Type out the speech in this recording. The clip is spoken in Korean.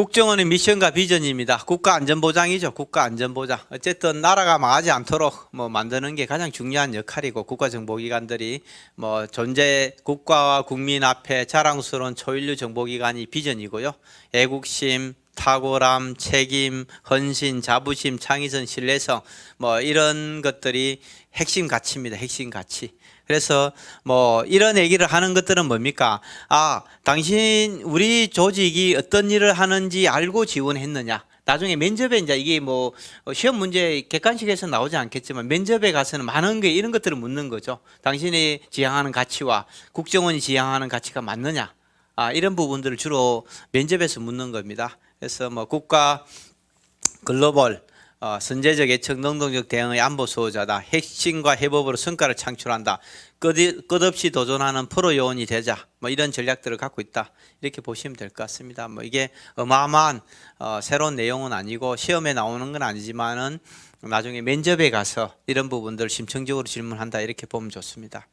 국정원의 미션과 비전입니다. 국가 안전보장이죠. 국가 안전보장. 어쨌든 나라가 망하지 않도록 뭐 만드는 게 가장 중요한 역할이고 국가정보기관들이 뭐 존재 국가와 국민 앞에 자랑스러운 초인류 정보기관이 비전이고요. 애국심, 탁월함, 책임, 헌신, 자부심, 창의성, 신뢰성 뭐 이런 것들이 핵심 가치입니다. 핵심 가치. 그래서 뭐 이런 얘기를 하는 것들은 뭡니까? 아, 당신 우리 조직이 어떤 일을 하는지 알고 지원했느냐? 나중에 면접에 이제 이게 뭐 시험 문제 객관식에서 나오지 않겠지만 면접에 가서는 많은 게 이런 것들을 묻는 거죠. 당신이 지향하는 가치와 국정원이 지향하는 가치가 맞느냐? 아, 이런 부분들을 주로 면접에서 묻는 겁니다. 그래서 뭐 국가 글로벌 어, 선제적 예측 능동적 대응의 안보 수호자다. 핵심과 해법으로 성과를 창출한다. 끝, 끝없이 도전하는 프로 요원이 되자. 뭐 이런 전략들을 갖고 있다. 이렇게 보시면 될 것 같습니다. 뭐 이게 어마어마한 어, 새로운 내용은 아니고 시험에 나오는 건 아니지만은 나중에 면접에 가서 이런 부분들을 심층적으로 질문한다. 이렇게 보면 좋습니다.